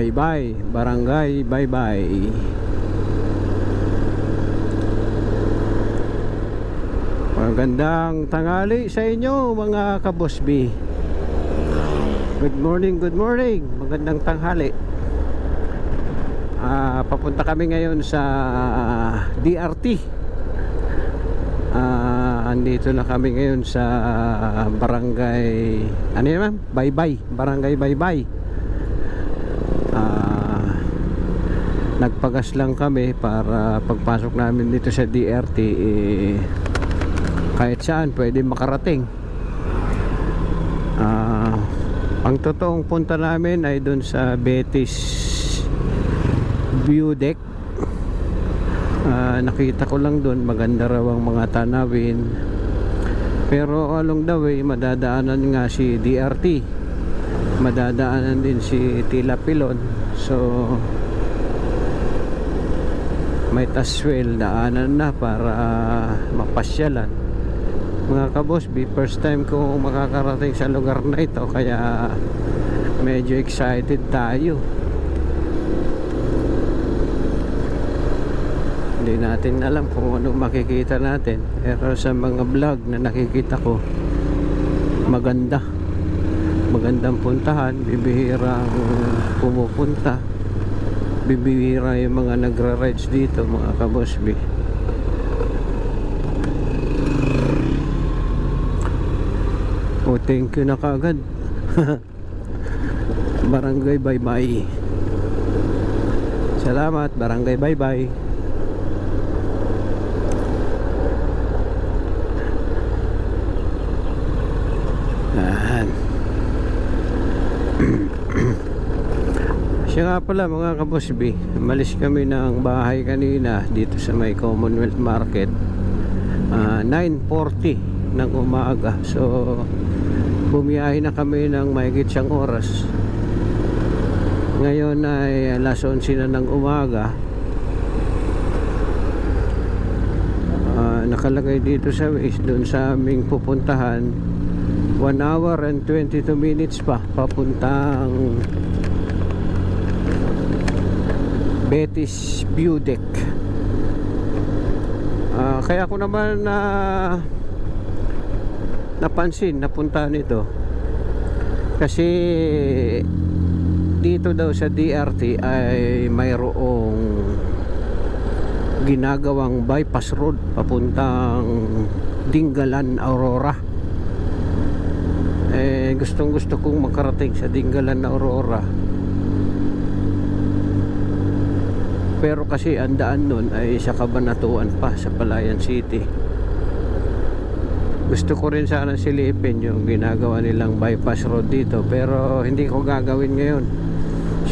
Bye-bye, barangay, bye-bye. Magandang tanghali sa inyo mga kabosbi. Good morning, good morning. Magandang tanghali. Ah, papunta kami ngayon sa DRT. Ah, andito na kami ngayon sa barangay ano yun ma'am? Bye-bye, barangay bye-bye. Nagpagas lang kami para pagpasok namin dito sa DRT eh, kahit saan pwede makarating. Ah, ang totoong punta namin ay doon sa Betis view deck. Ah, nakita ko lang doon maganda raw ang mga tanawin. Pero along the way madadaanan nga si DRT madadaanan din si Tila Pilon. So may taswel daanan na para mapasyalan. Mga kabosbi first time ko makakarating sa lugar na ito kaya medyo excited tayo. Hindi natin alam kung ano makikita natin pero sa mga vlog na nakikita ko maganda. Magandang puntahan bibihirang pumupunta bibihira yung mga nagra-rides dito mga kabosbi oh thank you na kaagad. Barangay bye bye salamat barangay bye bye Yan. Siya nga pala mga kabosbi, malis kami ng bahay kanina dito sa may Commonwealth Market. Ah, 9.40 ng umaga. So, bumiyahe na kami ng mahigit siyang oras. Ngayon ay alas 11 na ng umaga. Ah, nakalagay dito sa Waze doon sa aming pupuntahan 1 hour and 22 minutes pa papuntang Betis Deck Ah, kaya ko naman na napansin napunta nito. Kasi dito daw sa DRT ay mayroong ginagawang bypass road papuntang Dingalan Aurora. Eh gustong gusto kong makarating sa Dingalan Aurora pero kasi ang daan nun ay sa Kabanatuan pa sa Palayan City. Gusto ko rin sana silipin yung ginagawa nilang bypass road dito pero hindi ko gagawin ngayon.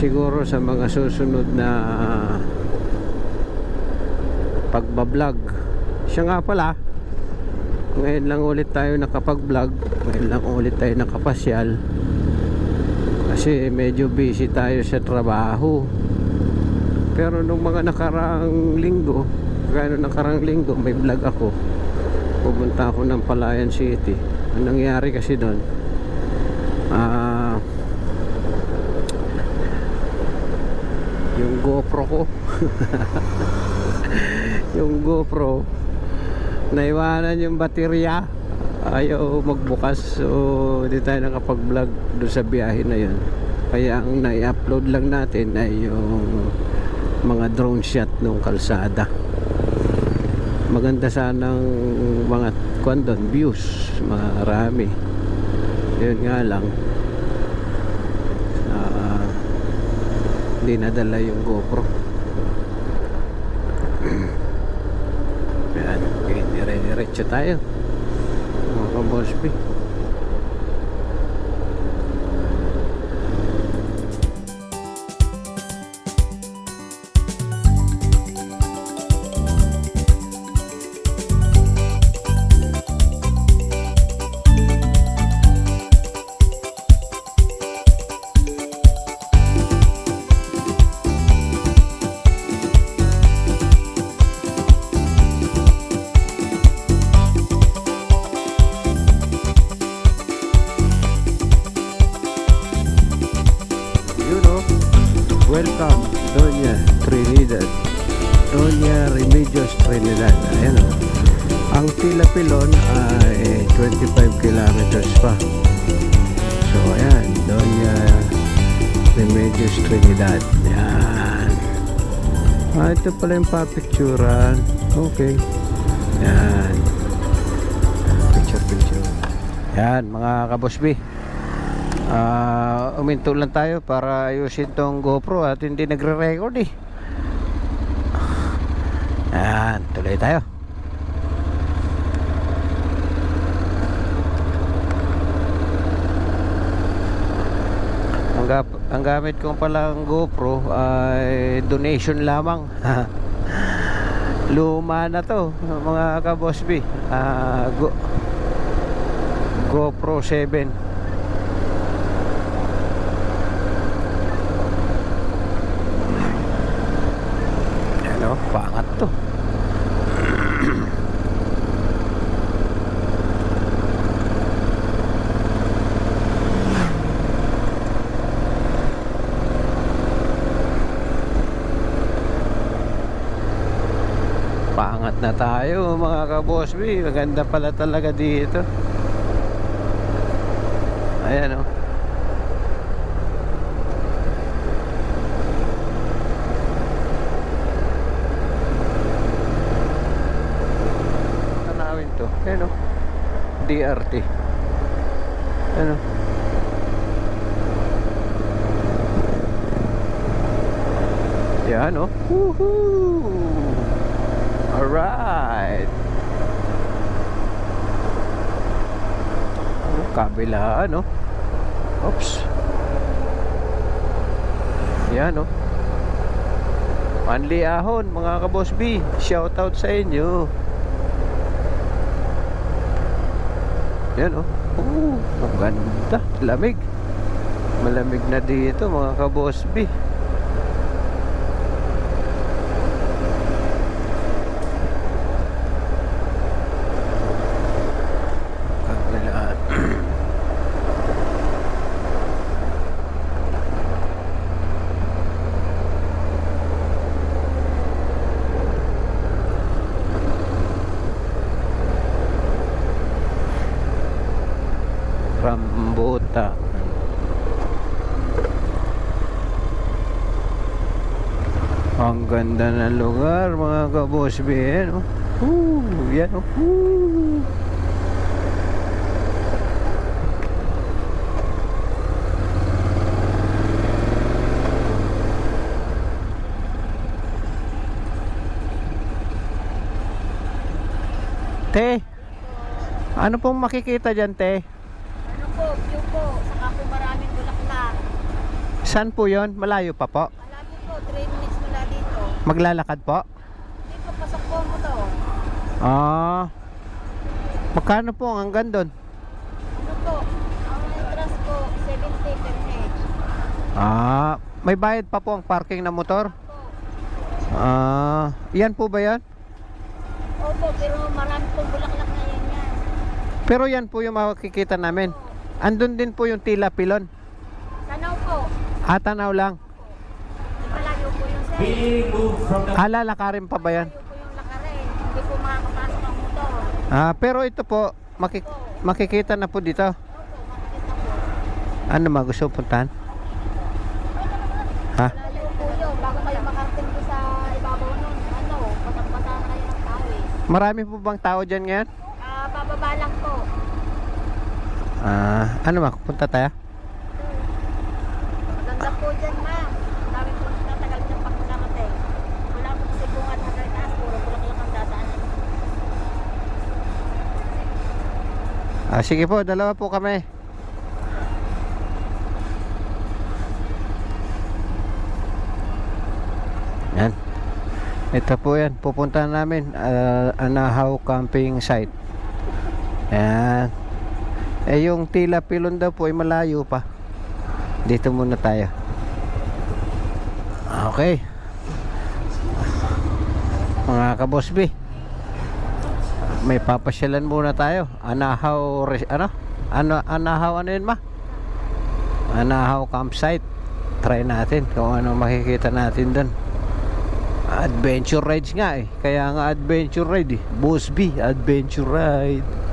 Siguro sa mga susunod na pagbablog. Siya nga pala ngayon lang ulit tayo nakapag-vlog ngayon lang ulit tayo nakapasyal. Kasi medyo busy tayo sa trabaho pero nung mga nakaraang linggo kaya nung nakaraang linggo may vlog ako. Pumunta ako ng Palayan City. Ang nangyari kasi doon ah yung GoPro ko. Yung GoPro naiwanan yung baterya. Ayaw magbukas. So hindi tayo nakapag vlog doon sa biyahe na yun. Kaya ang nai-upload lang natin ay yung mga drone shot ng kalsada. Maganda sanang mga kwan views marami. Yun nga lang. Ah, hindi nadala yung GoPro. Yan okay, dire-diretso tayo mga kabosby Doña Trinidad Doña Remedios Trinidad ayan o ang Tila Pilon ay 25 kilometers pa. So ayan Doña Remedios Trinidad yan ah ito pala yung papicturan. Okay. Yan picture picture. Yan mga kabosbi Ah, uminto lang tayo para ayusin tong GoPro at hindi nagre-record eh. Ayan, tuloy tayo. Ang, gap- ang gamit ko palang GoPro ay donation lamang. Luma na to, mga kabosbi. Ah, Go GoPro 7. Ano, pangat to. Pangat na tayo mga kabosby. Maganda pala talaga dito. Ayan oh. Tanawin to. Ayan o. DRT. Ano? Yan o. Woohoo! Alright. Ano, kabilaan o. Oops. Yan o. Manli Ahon, mga kabos B. Shoutout sa inyo. Yan oh. Oh, ang ganda. Lamig. Malamig na dito mga kabos B. ganda ng lugar mga kabosbi. Yan oh. Woo, yan oh. Woo. Te, ano pong makikita dyan, te? Ano po, view po, saka po maraming bulaklak. Saan po yon? Malayo pa po, 3 minutes mula dito. Maglalakad po? Dito, pasok po mo to. Ah. Magkano po ang hanggang doon? Ano po, ang entrance po, 70 per head. Ah, may bayad pa po ang parking ng motor? Po. Ah, yan po ba yan? Opo, pero marami pong bulaklak na yan yan. Pero yan po yung makikita namin. Andun din po yung tila pilon. Tanaw po, Ah, tanaw lang. di malayo po yung sir. Being moved from the Ah, lalakarin pa ba yan? Hindi po makakapasok ang motor. Ah, pero ito po, makik- makikita na po dito. Ano ma, gusto puntahan? Ha? Malayo po yun, bago kayo makarating po sa ibabaw nun. Ano, patang-bata na kayo ng tawis. Marami po bang tao dyan ngayon? Ah, bababa lang po. Ah, ano ma, punta tayo? Maganda po dyan, ma'am. Ang dami po nagtatagal ng pagkakarating. Wala po kasi bungat na kahit taas, puro bulaklak ang dadaanan. Ah, sige po, dalawa po kami. Yan. Ito po yan. Pupunta namin. ah, Anahaw Camping Site. Yan. Eh yung tila pilon daw po ay malayo pa. Dito muna tayo. Okay. Mga kabosbi. May papasyalan muna tayo. Anahaw, ano? Ano, Anahaw ano yun ma? Anahaw campsite. try natin kung ano makikita natin doon. Adventure rides nga eh. Kaya nga adventure ride eh. Boss B, adventure ride.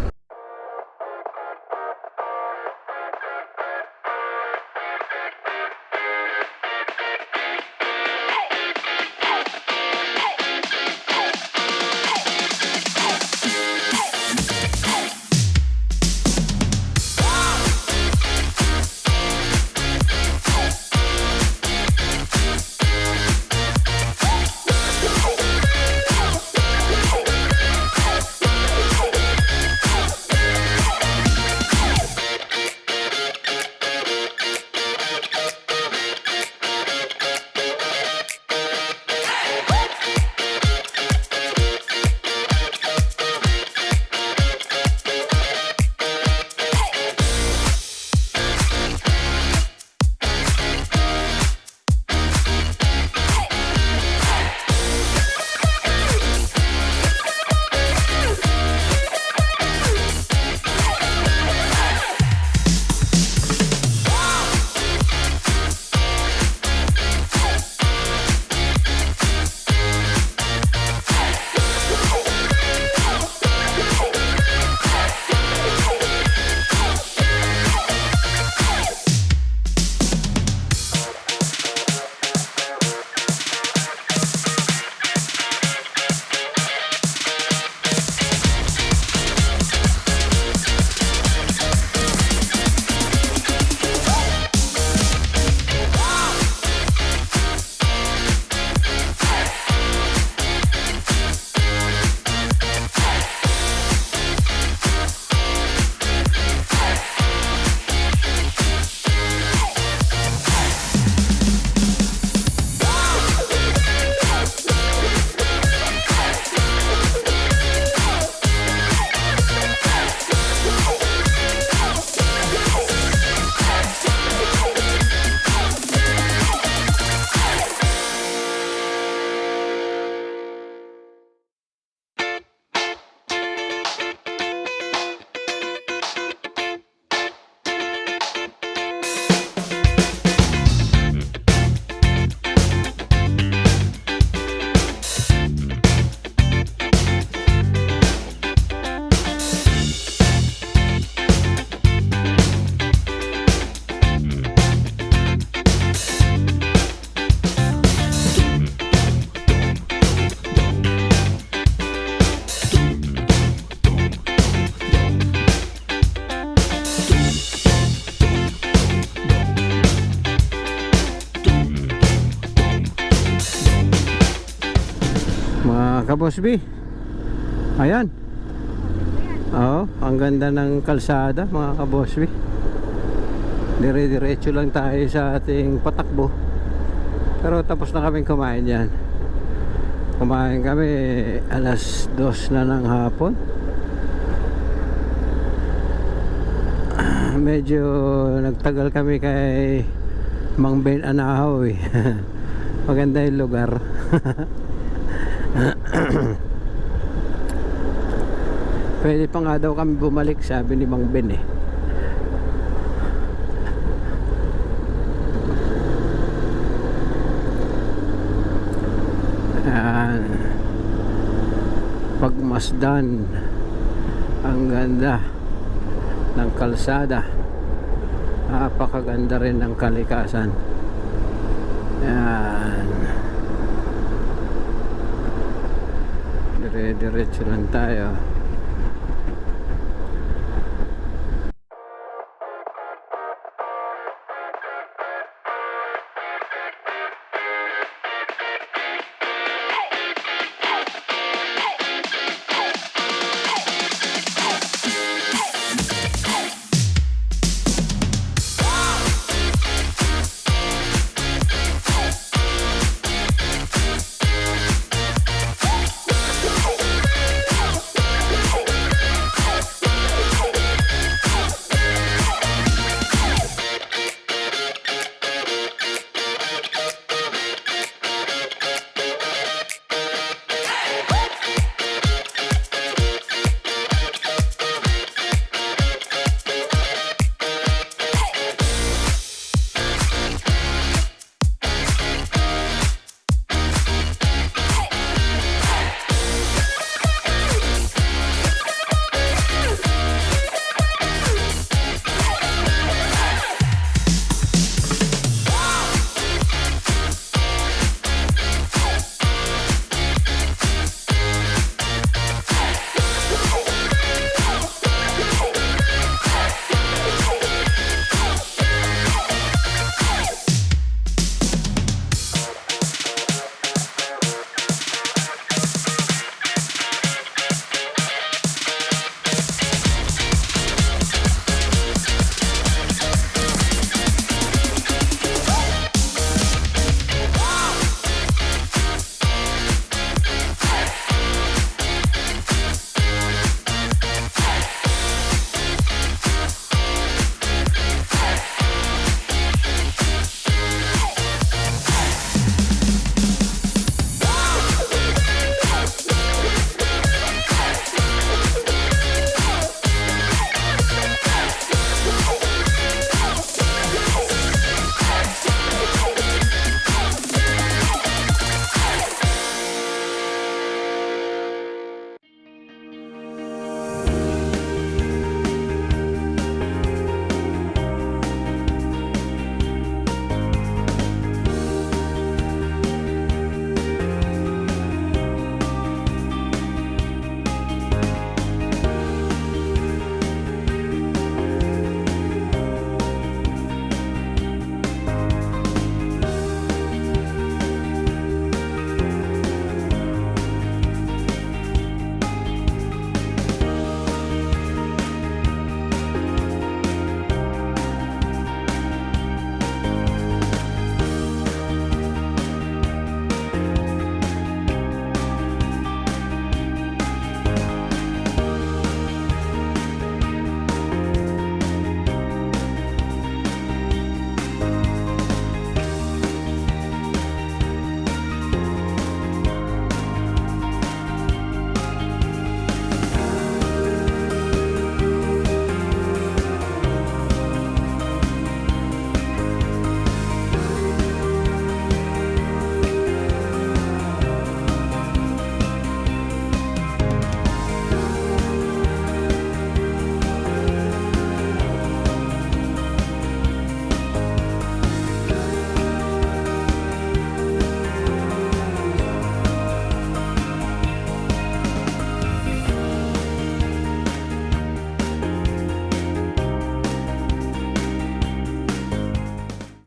Kabos B. Ayan. Oo, ang ganda ng kalsada mga kabos B. Dire-diretso lang tayo sa ating patakbo. Pero tapos na kaming kumain yan. Kumain kami alas dos na ng hapon. Ah, Medyo nagtagal kami kay Mang Ben Anahaw eh. Maganda yung lugar. Pwede pa nga daw kami bumalik sabi ni Mang Ben eh. Ayan. Pagmasdan ang ganda ng kalsada napakaganda rin ng kalikasan yan dire-diretso lang tayo